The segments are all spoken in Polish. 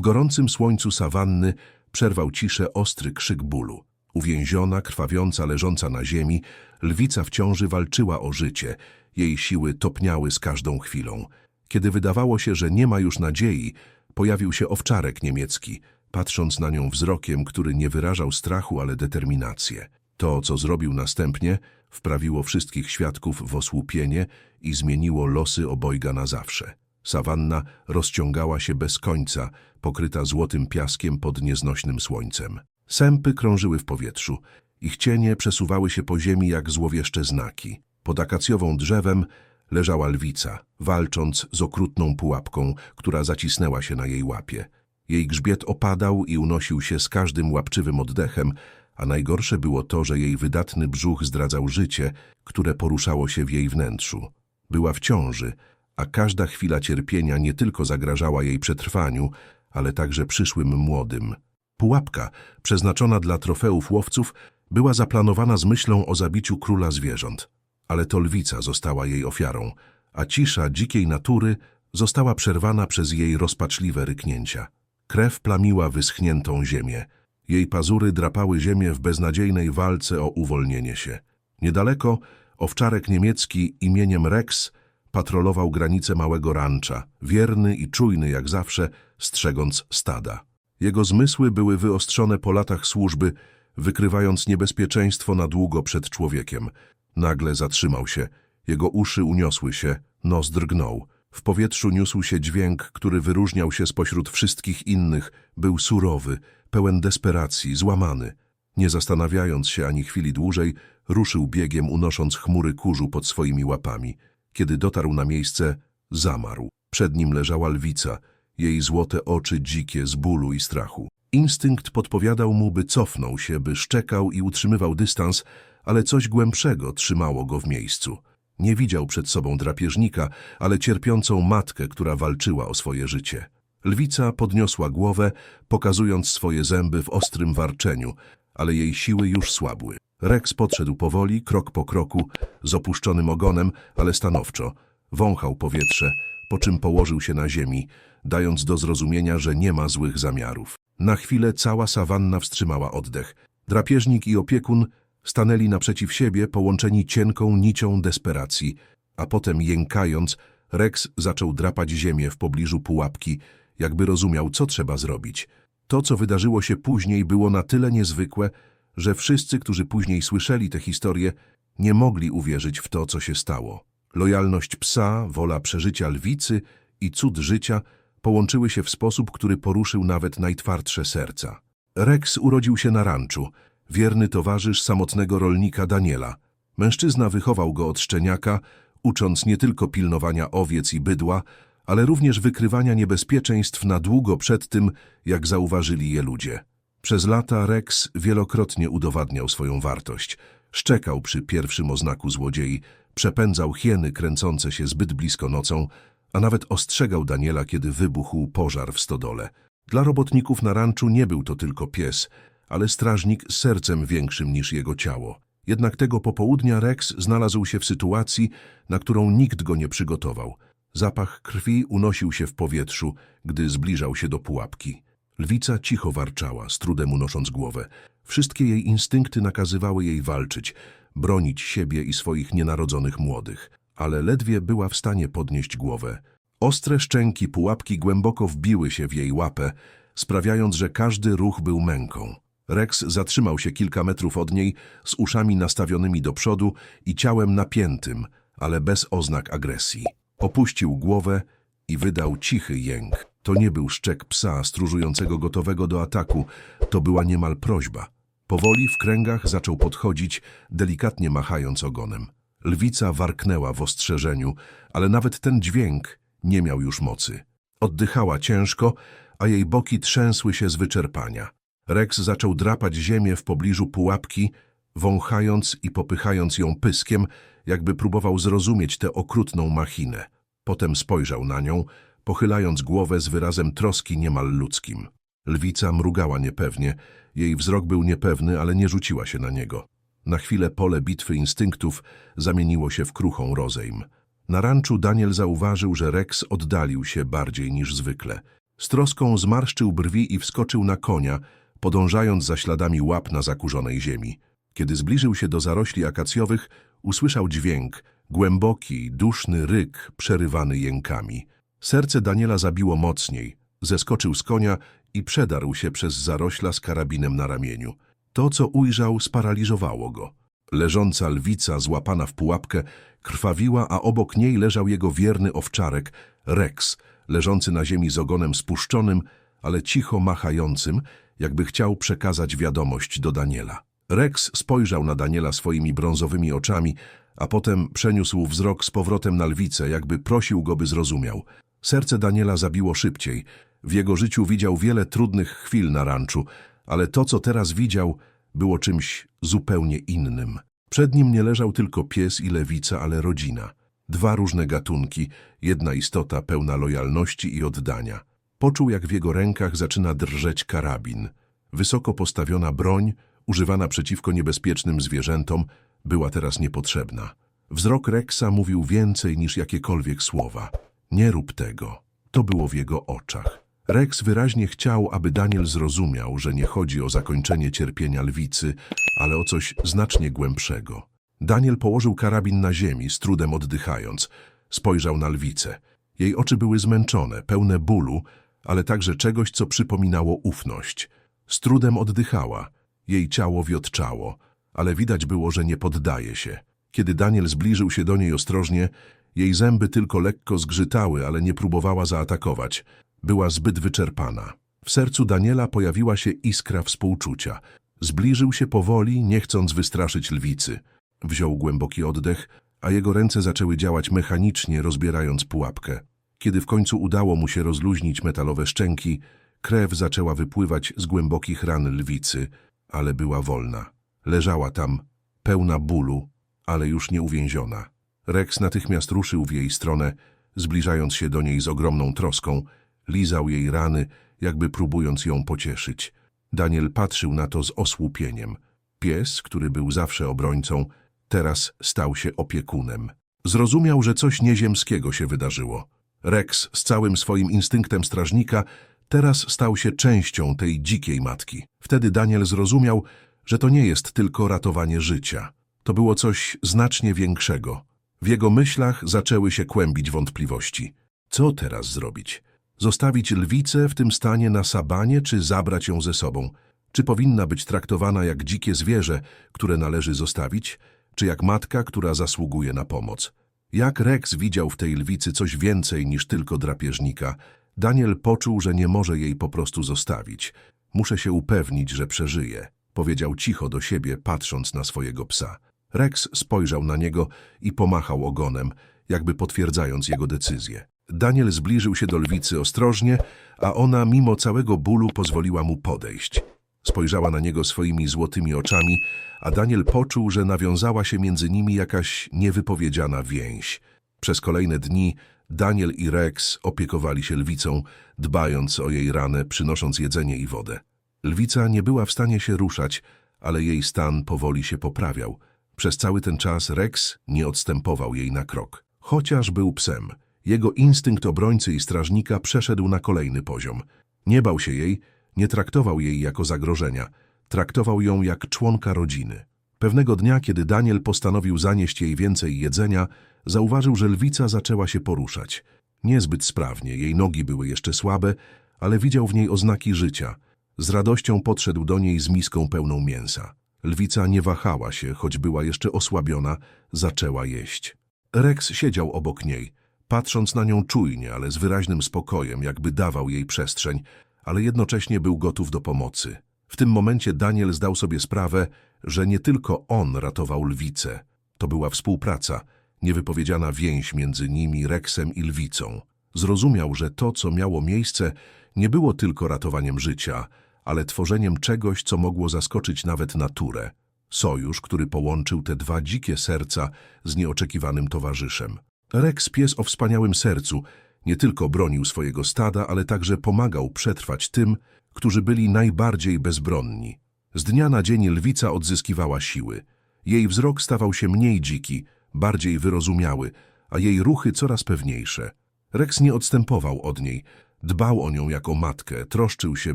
W gorącym słońcu sawanny przerwał ciszę ostry krzyk bólu. Uwięziona, krwawiąca, leżąca na ziemi, lwica w ciąży walczyła o życie. Jej siły topniały z każdą chwilą. Kiedy wydawało się, że nie ma już nadziei, pojawił się owczarek niemiecki, patrząc na nią wzrokiem, który nie wyrażał strachu, ale determinację. To, co zrobił następnie, wprawiło wszystkich świadków w osłupienie i zmieniło losy obojga na zawsze. Sawanna rozciągała się bez końca, pokryta złotym piaskiem pod nieznośnym słońcem. Sępy krążyły w powietrzu. Ich cienie przesuwały się po ziemi jak złowieszcze znaki. Pod akacjową drzewem leżała lwica, walcząc z okrutną pułapką, która zacisnęła się na jej łapie. Jej grzbiet opadał i unosił się z każdym łapczywym oddechem, a najgorsze było to, że jej wydatny brzuch zdradzał życie, które poruszało się w jej wnętrzu. Była w ciąży, a każda chwila cierpienia nie tylko zagrażała jej przetrwaniu, ale także przyszłym młodym. Pułapka, przeznaczona dla trofeów łowców, była zaplanowana z myślą o zabiciu króla zwierząt. Ale to lwica została jej ofiarą, a cisza dzikiej natury została przerwana przez jej rozpaczliwe ryknięcia. Krew plamiła wyschniętą ziemię. Jej pazury drapały ziemię w beznadziejnej walce o uwolnienie się. Niedaleko owczarek niemiecki imieniem Rex patrolował granice małego rancza, wierny i czujny jak zawsze, strzegąc stada. Jego zmysły były wyostrzone po latach służby, wykrywając niebezpieczeństwo na długo przed człowiekiem. Nagle zatrzymał się, jego uszy uniosły się, nos drgnął. W powietrzu niósł się dźwięk, który wyróżniał się spośród wszystkich innych, był surowy, pełen desperacji, złamany. Nie zastanawiając się ani chwili dłużej, ruszył biegiem, unosząc chmury kurzu pod swoimi łapami. Kiedy dotarł na miejsce, zamarł. Przed nim leżała lwica, jej złote oczy dzikie z bólu i strachu. Instynkt podpowiadał mu, by cofnął się, by szczekał i utrzymywał dystans, ale coś głębszego trzymało go w miejscu. Nie widział przed sobą drapieżnika, ale cierpiącą matkę, która walczyła o swoje życie. Lwica podniosła głowę, pokazując swoje zęby w ostrym warczeniu, ale jej siły już słabły. Rex podszedł powoli, krok po kroku, z opuszczonym ogonem, ale stanowczo. Wąchał powietrze, po czym położył się na ziemi, dając do zrozumienia, że nie ma złych zamiarów. Na chwilę cała sawanna wstrzymała oddech. Drapieżnik i opiekun stanęli naprzeciw siebie, połączeni cienką nicią desperacji, a potem jękając, Rex zaczął drapać ziemię w pobliżu pułapki, jakby rozumiał, co trzeba zrobić. To, co wydarzyło się później, było na tyle niezwykłe, że wszyscy, którzy później słyszeli tę historię, nie mogli uwierzyć w to, co się stało. Lojalność psa, wola przeżycia lwicy i cud życia połączyły się w sposób, który poruszył nawet najtwardsze serca. Rex urodził się na ranczu, wierny towarzysz samotnego rolnika Daniela. Mężczyzna wychował go od szczeniaka, ucząc nie tylko pilnowania owiec i bydła, ale również wykrywania niebezpieczeństw na długo przed tym, jak zauważyli je ludzie. Przez lata Rex wielokrotnie udowadniał swoją wartość. Szczekał przy pierwszym oznaku złodziei, przepędzał hieny kręcące się zbyt blisko nocą, a nawet ostrzegał Daniela, kiedy wybuchł pożar w stodole. Dla robotników na ranczu nie był to tylko pies, ale strażnik z sercem większym niż jego ciało. Jednak tego popołudnia Rex znalazł się w sytuacji, na którą nikt go nie przygotował. Zapach krwi unosił się w powietrzu, gdy zbliżał się do pułapki. Lwica cicho warczała, z trudem unosząc głowę. Wszystkie jej instynkty nakazywały jej walczyć, bronić siebie i swoich nienarodzonych młodych. Ale ledwie była w stanie podnieść głowę. Ostre szczęki pułapki głęboko wbiły się w jej łapę, sprawiając, że każdy ruch był męką. Rex zatrzymał się kilka metrów od niej, z uszami nastawionymi do przodu i ciałem napiętym, ale bez oznak agresji. Opuścił głowę i wydał cichy jęk. To nie był szczek psa stróżującego gotowego do ataku, to była niemal prośba. Powoli w kręgach zaczął podchodzić, delikatnie machając ogonem. Lwica warknęła w ostrzeżeniu, ale nawet ten dźwięk nie miał już mocy. Oddychała ciężko, a jej boki trzęsły się z wyczerpania. Rex zaczął drapać ziemię w pobliżu pułapki, wąchając i popychając ją pyskiem, jakby próbował zrozumieć tę okrutną machinę. Potem spojrzał na nią, pochylając głowę z wyrazem troski niemal ludzkim. Lwica mrugała niepewnie, jej wzrok był niepewny, ale nie rzuciła się na niego. Na chwilę pole bitwy instynktów zamieniło się w kruchą rozejm. Na ranczu Daniel zauważył, że Rex oddalił się bardziej niż zwykle. Z troską zmarszczył brwi i wskoczył na konia, podążając za śladami łap na zakurzonej ziemi. Kiedy zbliżył się do zarośli akacjowych, usłyszał dźwięk, głęboki, duszny ryk przerywany jękami. Serce Daniela zabiło mocniej. Zeskoczył z konia i przedarł się przez zarośla z karabinem na ramieniu. To, co ujrzał, sparaliżowało go. Leżąca lwica, złapana w pułapkę, krwawiła, a obok niej leżał jego wierny owczarek, Rex, leżący na ziemi z ogonem spuszczonym, ale cicho machającym, jakby chciał przekazać wiadomość do Daniela. Rex spojrzał na Daniela swoimi brązowymi oczami, a potem przeniósł wzrok z powrotem na lwicę, jakby prosił go, by zrozumiał. Serce Daniela zabiło szybciej. W jego życiu widział wiele trudnych chwil na ranczu, ale to, co teraz widział, było czymś zupełnie innym. Przed nim nie leżał tylko pies i lewica, ale rodzina. Dwa różne gatunki, jedna istota pełna lojalności i oddania. Poczuł, jak w jego rękach zaczyna drżeć karabin. Wysoko postawiona broń, używana przeciwko niebezpiecznym zwierzętom, była teraz niepotrzebna. Wzrok Rexa mówił więcej niż jakiekolwiek słowa. Nie rób tego. To było w jego oczach. Rex wyraźnie chciał, aby Daniel zrozumiał, że nie chodzi o zakończenie cierpienia lwicy, ale o coś znacznie głębszego. Daniel położył karabin na ziemi, z trudem oddychając. Spojrzał na lwicę. Jej oczy były zmęczone, pełne bólu, ale także czegoś, co przypominało ufność. Z trudem oddychała. Jej ciało wiotczało, ale widać było, że nie poddaje się. Kiedy Daniel zbliżył się do niej ostrożnie, jej zęby tylko lekko zgrzytały, ale nie próbowała zaatakować. Była zbyt wyczerpana. W sercu Daniela pojawiła się iskra współczucia. Zbliżył się powoli, nie chcąc wystraszyć lwicy. Wziął głęboki oddech, a jego ręce zaczęły działać mechanicznie, rozbierając pułapkę. Kiedy w końcu udało mu się rozluźnić metalowe szczęki, krew zaczęła wypływać z głębokich ran lwicy, ale była wolna. Leżała tam, pełna bólu, ale już nie uwięziona. Rex natychmiast ruszył w jej stronę, zbliżając się do niej z ogromną troską, lizał jej rany, jakby próbując ją pocieszyć. Daniel patrzył na to z osłupieniem. Pies, który był zawsze obrońcą, teraz stał się opiekunem. Zrozumiał, że coś nieziemskiego się wydarzyło. Rex z całym swoim instynktem strażnika teraz stał się częścią tej dzikiej matki. Wtedy Daniel zrozumiał, że to nie jest tylko ratowanie życia. To było coś znacznie większego. W jego myślach zaczęły się kłębić wątpliwości. Co teraz zrobić? Zostawić lwicę w tym stanie na sabanie, czy zabrać ją ze sobą? Czy powinna być traktowana jak dzikie zwierzę, które należy zostawić, czy jak matka, która zasługuje na pomoc? Jak Rex widział w tej lwicy coś więcej niż tylko drapieżnika, Daniel poczuł, że nie może jej po prostu zostawić. Muszę się upewnić, że przeżyje, powiedział cicho do siebie, patrząc na swojego psa. Rex spojrzał na niego i pomachał ogonem, jakby potwierdzając jego decyzję. Daniel zbliżył się do lwicy ostrożnie, a ona mimo całego bólu pozwoliła mu podejść. Spojrzała na niego swoimi złotymi oczami, a Daniel poczuł, że nawiązała się między nimi jakaś niewypowiedziana więź. Przez kolejne dni Daniel i Rex opiekowali się lwicą, dbając o jej ranę, przynosząc jedzenie i wodę. Lwica nie była w stanie się ruszać, ale jej stan powoli się poprawiał. Przez cały ten czas Rex nie odstępował jej na krok. Chociaż był psem, jego instynkt obrońcy i strażnika przeszedł na kolejny poziom. Nie bał się jej, nie traktował jej jako zagrożenia, traktował ją jak członka rodziny. Pewnego dnia, kiedy Daniel postanowił zanieść jej więcej jedzenia, zauważył, że lwica zaczęła się poruszać. Niezbyt sprawnie, jej nogi były jeszcze słabe, ale widział w niej oznaki życia. Z radością podszedł do niej z miską pełną mięsa. Lwica nie wahała się, choć była jeszcze osłabiona, zaczęła jeść. Rex siedział obok niej, patrząc na nią czujnie, ale z wyraźnym spokojem, jakby dawał jej przestrzeń, ale jednocześnie był gotów do pomocy. W tym momencie Daniel zdał sobie sprawę, że nie tylko on ratował lwicę. To była współpraca, niewypowiedziana więź między nimi, Rexem i lwicą. Zrozumiał, że to, co miało miejsce, nie było tylko ratowaniem życia, ale tworzeniem czegoś, co mogło zaskoczyć nawet naturę. Sojusz, który połączył te dwa dzikie serca z nieoczekiwanym towarzyszem. Rex, pies o wspaniałym sercu, nie tylko bronił swojego stada, ale także pomagał przetrwać tym, którzy byli najbardziej bezbronni. Z dnia na dzień lwica odzyskiwała siły. Jej wzrok stawał się mniej dziki, bardziej wyrozumiały, a jej ruchy coraz pewniejsze. Rex nie odstępował od niej, Dbał o nią jak o matkę, troszczył się,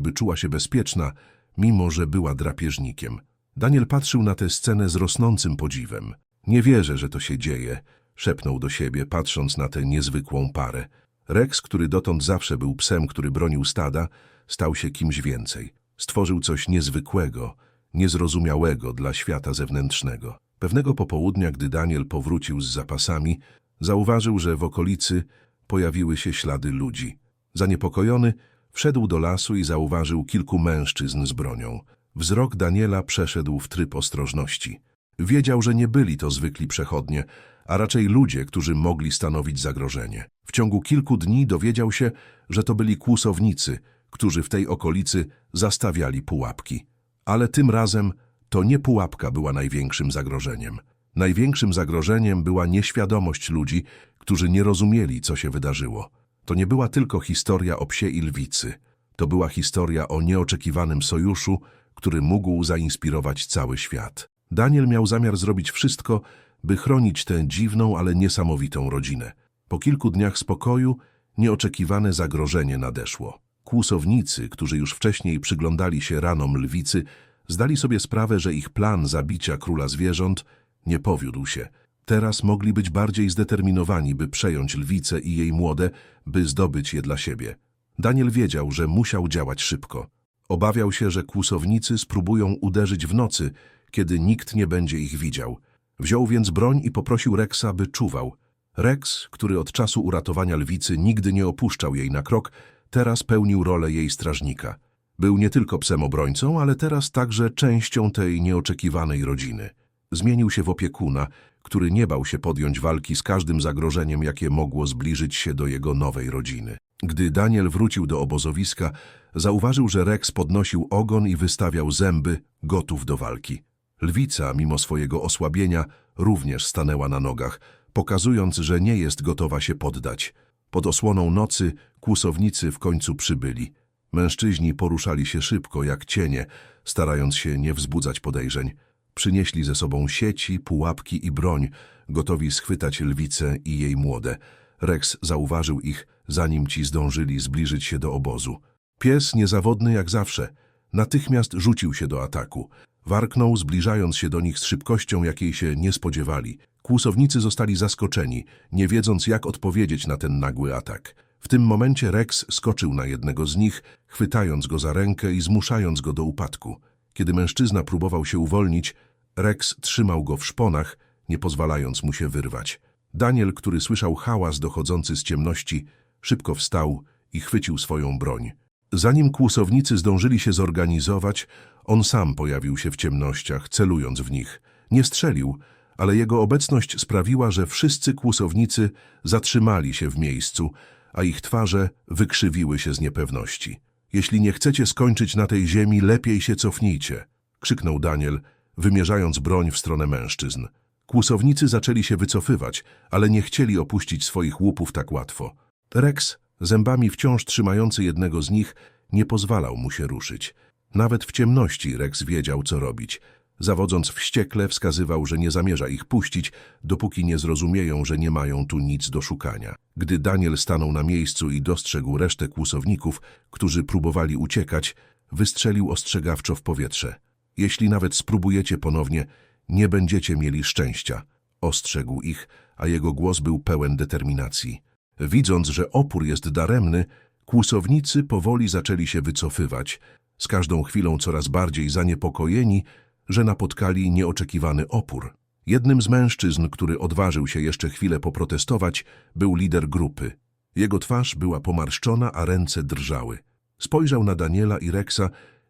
by czuła się bezpieczna, mimo że była drapieżnikiem. Daniel patrzył na tę scenę z rosnącym podziwem. Nie wierzę, że to się dzieje, szepnął do siebie, patrząc na tę niezwykłą parę. Rex, który dotąd zawsze był psem, który bronił stada, stał się kimś więcej. Stworzył coś niezwykłego, niezrozumiałego dla świata zewnętrznego. Pewnego popołudnia, gdy Daniel powrócił z zapasami, zauważył, że w okolicy pojawiły się ślady ludzi. Zaniepokojony, wszedł do lasu i zauważył kilku mężczyzn z bronią. Wzrok Daniela przeszedł w tryb ostrożności. Wiedział, że nie byli to zwykli przechodnie, a raczej ludzie, którzy mogli stanowić zagrożenie. W ciągu kilku dni dowiedział się, że to byli kłusownicy, którzy w tej okolicy zastawiali pułapki. Ale tym razem to nie pułapka była największym zagrożeniem. Największym zagrożeniem była nieświadomość ludzi, którzy nie rozumieli, co się wydarzyło. To nie była tylko historia o psie i lwicy. To była historia o nieoczekiwanym sojuszu, który mógł zainspirować cały świat. Daniel miał zamiar zrobić wszystko, by chronić tę dziwną, ale niesamowitą rodzinę. Po kilku dniach spokoju nieoczekiwane zagrożenie nadeszło. Kłusownicy, którzy już wcześniej przyglądali się ranom lwicy, zdali sobie sprawę, że ich plan zabicia króla zwierząt nie powiódł się. Teraz mogli być bardziej zdeterminowani, by przejąć lwicę i jej młode, by zdobyć je dla siebie. Daniel wiedział, że musiał działać szybko. Obawiał się, że kłusownicy spróbują uderzyć w nocy, kiedy nikt nie będzie ich widział. Wziął więc broń i poprosił Rexa, by czuwał. Rex, który od czasu uratowania lwicy nigdy nie opuszczał jej na krok, teraz pełnił rolę jej strażnika. Był nie tylko psem obrońcą, ale teraz także częścią tej nieoczekiwanej rodziny. Zmienił się w opiekuna, który nie bał się podjąć walki z każdym zagrożeniem, jakie mogło zbliżyć się do jego nowej rodziny. Gdy Daniel wrócił do obozowiska, zauważył, że Rex podnosił ogon i wystawiał zęby, gotów do walki. Lwica, mimo swojego osłabienia, również stanęła na nogach, pokazując, że nie jest gotowa się poddać. Pod osłoną nocy kłusownicy w końcu przybyli. Mężczyźni poruszali się szybko, jak cienie, starając się nie wzbudzać podejrzeń. Przynieśli ze sobą sieci, pułapki i broń, gotowi schwytać lwicę i jej młode. Rex zauważył ich, zanim ci zdążyli zbliżyć się do obozu. Pies, niezawodny jak zawsze, natychmiast rzucił się do ataku. Warknął, zbliżając się do nich z szybkością, jakiej się nie spodziewali. Kłusownicy zostali zaskoczeni, nie wiedząc jak odpowiedzieć na ten nagły atak. W tym momencie Rex skoczył na jednego z nich, chwytając go za rękę i zmuszając go do upadku. Kiedy mężczyzna próbował się uwolnić, Rex trzymał go w szponach, nie pozwalając mu się wyrwać. Daniel, który słyszał hałas dochodzący z ciemności, szybko wstał i chwycił swoją broń. Zanim kłusownicy zdążyli się zorganizować, on sam pojawił się w ciemnościach, celując w nich. Nie strzelił, ale jego obecność sprawiła, że wszyscy kłusownicy zatrzymali się w miejscu, a ich twarze wykrzywiły się z niepewności. Jeśli nie chcecie skończyć na tej ziemi, lepiej się cofnijcie, krzyknął Daniel, wymierzając broń w stronę mężczyzn. Kłusownicy zaczęli się wycofywać, ale nie chcieli opuścić swoich łupów tak łatwo. Rex, zębami wciąż trzymający jednego z nich, nie pozwalał mu się ruszyć. Nawet w ciemności Rex wiedział, co robić. Zawodząc wściekle, wskazywał, że nie zamierza ich puścić, dopóki nie zrozumieją, że nie mają tu nic do szukania. Gdy Daniel stanął na miejscu i dostrzegł resztę kłusowników, którzy próbowali uciekać, wystrzelił ostrzegawczo w powietrze. Jeśli nawet spróbujecie ponownie, nie będziecie mieli szczęścia. Ostrzegł ich, a jego głos był pełen determinacji. Widząc, że opór jest daremny, kłusownicy powoli zaczęli się wycofywać, z każdą chwilą coraz bardziej zaniepokojeni, że napotkali nieoczekiwany opór. Jednym z mężczyzn, który odważył się jeszcze chwilę poprotestować, był lider grupy. Jego twarz była pomarszczona, a ręce drżały. Spojrzał na Daniela i Rexa,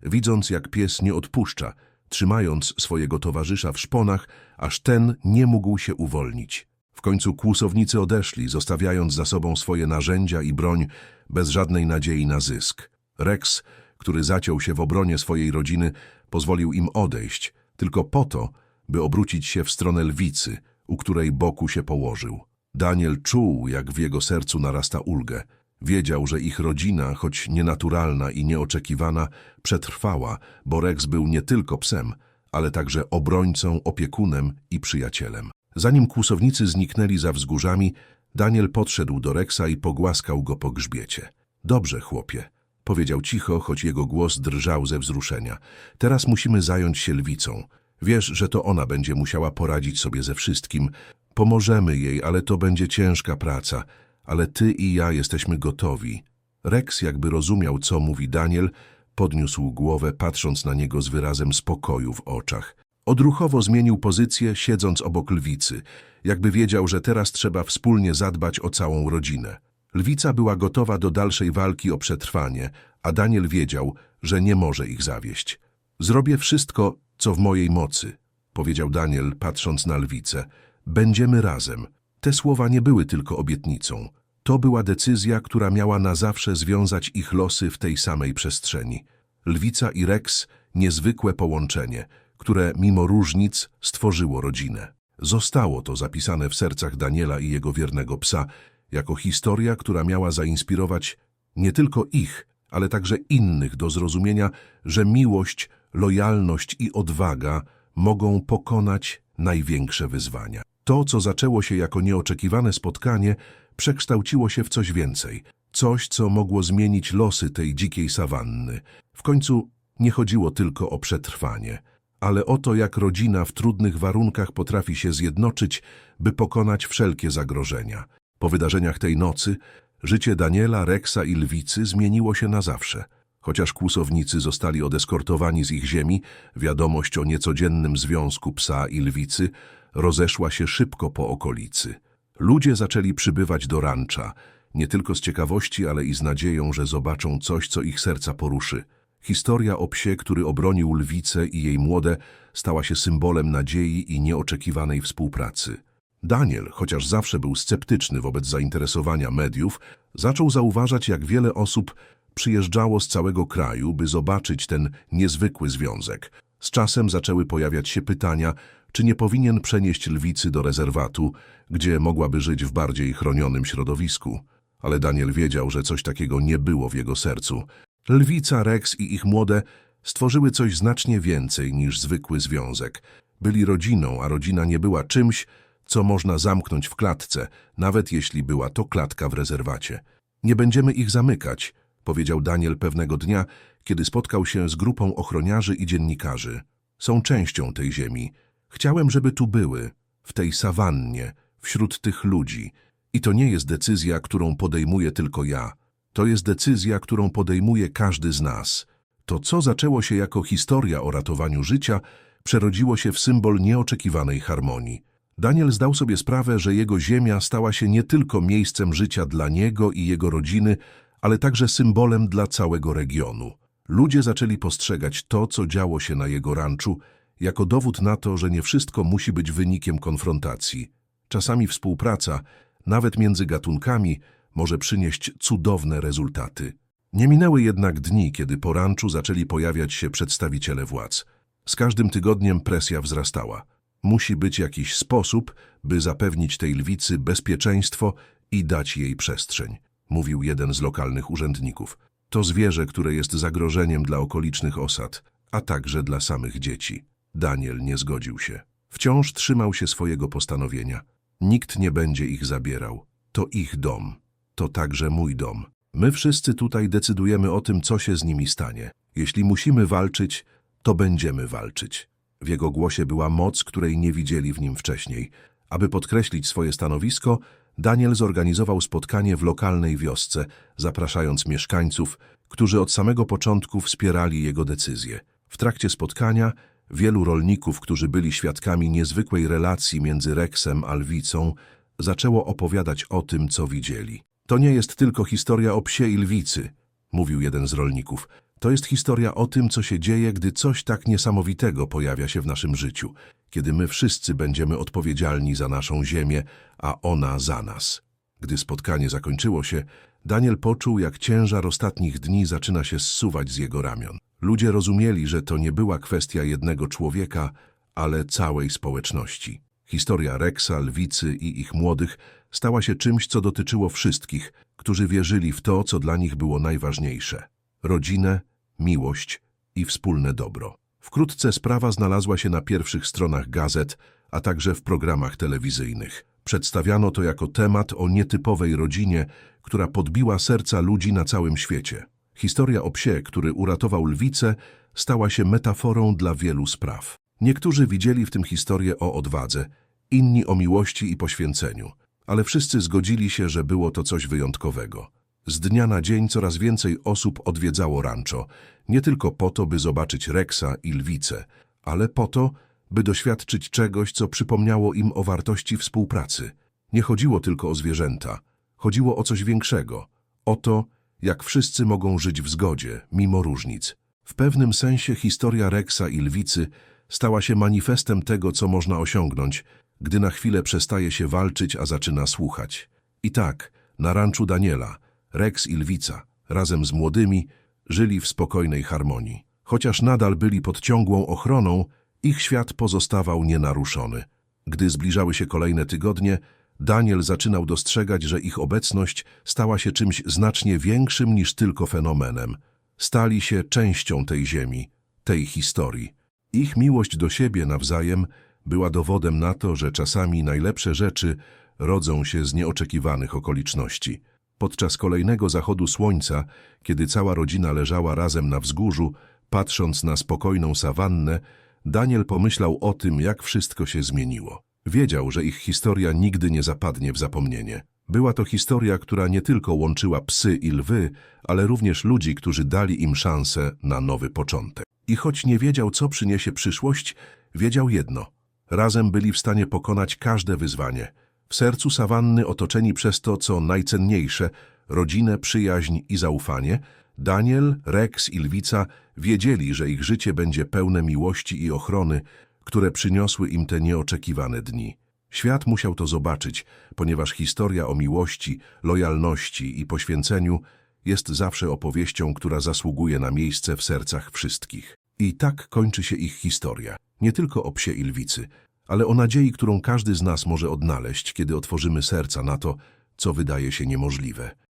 widząc jak pies nie odpuszcza, trzymając swojego towarzysza w szponach, aż ten nie mógł się uwolnić. W końcu kłusownicy odeszli, zostawiając za sobą swoje narzędzia i broń bez żadnej nadziei na zysk. Rex, który zaciął się w obronie swojej rodziny, pozwolił im odejść, tylko po to, by obrócić się w stronę lwicy, u której boku się położył. Daniel czuł, jak w jego sercu narasta ulgę. Wiedział, że ich rodzina, choć nienaturalna i nieoczekiwana, przetrwała, bo Rex był nie tylko psem, ale także obrońcą, opiekunem i przyjacielem. Zanim kłusownicy zniknęli za wzgórzami, Daniel podszedł do Rexa i pogłaskał go po grzbiecie. Dobrze, chłopie, powiedział cicho, choć jego głos drżał ze wzruszenia. Teraz musimy zająć się lwicą. Wiesz, że to ona będzie musiała poradzić sobie ze wszystkim. Pomożemy jej, ale to będzie ciężka praca. Ale ty i ja jesteśmy gotowi. Rex jakby rozumiał, co mówi Daniel, podniósł głowę, patrząc na niego z wyrazem spokoju w oczach. Odruchowo zmienił pozycję, siedząc obok lwicy, jakby wiedział, że teraz trzeba wspólnie zadbać o całą rodzinę. Lwica była gotowa do dalszej walki o przetrwanie, a Daniel wiedział, że nie może ich zawieść. Zrobię wszystko, co w mojej mocy, powiedział Daniel, patrząc na lwicę. Będziemy razem. Te słowa nie były tylko obietnicą. To była decyzja, która miała na zawsze związać ich losy w tej samej przestrzeni. Lwica i Rex niezwykłe połączenie, które mimo różnic stworzyło rodzinę. Zostało to zapisane w sercach Daniela i jego wiernego psa, jako historia, która miała zainspirować nie tylko ich, ale także innych do zrozumienia, że miłość, lojalność i odwaga mogą pokonać największe wyzwania. To, co zaczęło się jako nieoczekiwane spotkanie, przekształciło się w coś więcej. Coś, co mogło zmienić losy tej dzikiej sawanny. W końcu nie chodziło tylko o przetrwanie, ale o to, jak rodzina w trudnych warunkach potrafi się zjednoczyć, by pokonać wszelkie zagrożenia. Po wydarzeniach tej nocy życie Daniela, Rexa i Lwicy zmieniło się na zawsze. Chociaż kłusownicy zostali odeskortowani z ich ziemi, wiadomość o niecodziennym związku psa i lwicy rozeszła się szybko po okolicy. Ludzie zaczęli przybywać do rancza, nie tylko z ciekawości, ale i z nadzieją, że zobaczą coś, co ich serca poruszy. Historia o psie, który obronił lwicę i jej młode, stała się symbolem nadziei i nieoczekiwanej współpracy. Daniel, chociaż zawsze był sceptyczny wobec zainteresowania mediów, zaczął zauważać, jak wiele osób przyjeżdżało z całego kraju, by zobaczyć ten niezwykły związek. Z czasem zaczęły pojawiać się pytania, czy nie powinien przenieść lwicy do rezerwatu, gdzie mogłaby żyć w bardziej chronionym środowisku. Ale Daniel wiedział, że coś takiego nie było w jego sercu. Lwica, Rex i ich młode stworzyły coś znacznie więcej niż zwykły związek. Byli rodziną, a rodzina nie była czymś, co można zamknąć w klatce, nawet jeśli była to klatka w rezerwacie. Nie będziemy ich zamykać, powiedział Daniel pewnego dnia, kiedy spotkał się z grupą ochroniarzy i dziennikarzy. Są częścią tej ziemi. Chciałem, żeby tu były, w tej sawannie, wśród tych ludzi. I to nie jest decyzja, którą podejmuję tylko ja. To jest decyzja, którą podejmuje każdy z nas. To, co zaczęło się jako historia o ratowaniu życia, przerodziło się w symbol nieoczekiwanej harmonii. Daniel zdał sobie sprawę, że jego ziemia stała się nie tylko miejscem życia dla niego i jego rodziny, ale także symbolem dla całego regionu. Ludzie zaczęli postrzegać to, co działo się na jego ranczu, jako dowód na to, że nie wszystko musi być wynikiem konfrontacji. Czasami współpraca, nawet między gatunkami, może przynieść cudowne rezultaty. Nie minęły jednak dni, kiedy po ranczu zaczęli pojawiać się przedstawiciele władz. Z każdym tygodniem presja wzrastała. Musi być jakiś sposób, by zapewnić tej lwicy bezpieczeństwo i dać jej przestrzeń, mówił jeden z lokalnych urzędników. To zwierzę, które jest zagrożeniem dla okolicznych osad, a także dla samych dzieci. Daniel nie zgodził się. Wciąż trzymał się swojego postanowienia. Nikt nie będzie ich zabierał. To ich dom. To także mój dom. My wszyscy tutaj decydujemy o tym, co się z nimi stanie. Jeśli musimy walczyć, to będziemy walczyć. W jego głosie była moc, której nie widzieli w nim wcześniej. Aby podkreślić swoje stanowisko, Daniel zorganizował spotkanie w lokalnej wiosce, zapraszając mieszkańców, którzy od samego początku wspierali jego decyzję. W trakcie spotkania wielu rolników, którzy byli świadkami niezwykłej relacji między Rexem a lwicą, zaczęło opowiadać o tym, co widzieli. To nie jest tylko historia o psie i lwicy, mówił jeden z rolników. To jest historia o tym, co się dzieje, gdy coś tak niesamowitego pojawia się w naszym życiu, kiedy my wszyscy będziemy odpowiedzialni za naszą ziemię, a ona za nas. Gdy spotkanie zakończyło się, Daniel poczuł, jak ciężar ostatnich dni zaczyna się zsuwać z jego ramion. Ludzie rozumieli, że to nie była kwestia jednego człowieka, ale całej społeczności. Historia Rexa, Lwicy i ich młodych stała się czymś, co dotyczyło wszystkich, którzy wierzyli w to, co dla nich było najważniejsze rodzinę, miłość i wspólne dobro. Wkrótce sprawa znalazła się na pierwszych stronach gazet, a także w programach telewizyjnych. Przedstawiano to jako temat o nietypowej rodzinie, która podbiła serca ludzi na całym świecie. Historia o psie, który uratował lwicę, stała się metaforą dla wielu spraw. Niektórzy widzieli w tym historię o odwadze, inni o miłości i poświęceniu, ale wszyscy zgodzili się, że było to coś wyjątkowego. Z dnia na dzień coraz więcej osób odwiedzało rancho, nie tylko po to, by zobaczyć Rexa i lwicę, ale po to, by doświadczyć czegoś, co przypomniało im o wartości współpracy. Nie chodziło tylko o zwierzęta, chodziło o coś większego, o to, jak wszyscy mogą żyć w zgodzie, mimo różnic. W pewnym sensie historia Rexa i lwicy stała się manifestem tego, co można osiągnąć, gdy na chwilę przestaje się walczyć, a zaczyna słuchać. I tak, na ranczu Daniela, Rex i lwica, razem z młodymi, żyli w spokojnej harmonii. Chociaż nadal byli pod ciągłą ochroną, ich świat pozostawał nienaruszony. Gdy zbliżały się kolejne tygodnie, Daniel zaczynał dostrzegać, że ich obecność stała się czymś znacznie większym niż tylko fenomenem. Stali się częścią tej ziemi, tej historii. Ich miłość do siebie nawzajem była dowodem na to, że czasami najlepsze rzeczy rodzą się z nieoczekiwanych okoliczności. Podczas kolejnego zachodu słońca, kiedy cała rodzina leżała razem na wzgórzu, patrząc na spokojną sawannę, Daniel pomyślał o tym, jak wszystko się zmieniło. Wiedział, że ich historia nigdy nie zapadnie w zapomnienie. Była to historia, która nie tylko łączyła psy i lwy, ale również ludzi, którzy dali im szansę na nowy początek. I choć nie wiedział, co przyniesie przyszłość, wiedział jedno. Razem byli w stanie pokonać każde wyzwanie. W sercu sawanny, otoczeni przez to, co najcenniejsze, rodzinę, przyjaźń i zaufanie, Daniel, Rex i Lwica wiedzieli, że ich życie będzie pełne miłości i ochrony, które przyniosły im te nieoczekiwane dni. Świat musiał to zobaczyć, ponieważ historia o miłości, lojalności i poświęceniu jest zawsze opowieścią, która zasługuje na miejsce w sercach wszystkich. I tak kończy się ich historia. Nie tylko o psie i lwicy, ale o nadziei, którą każdy z nas może odnaleźć, kiedy otworzymy serca na to, co wydaje się niemożliwe.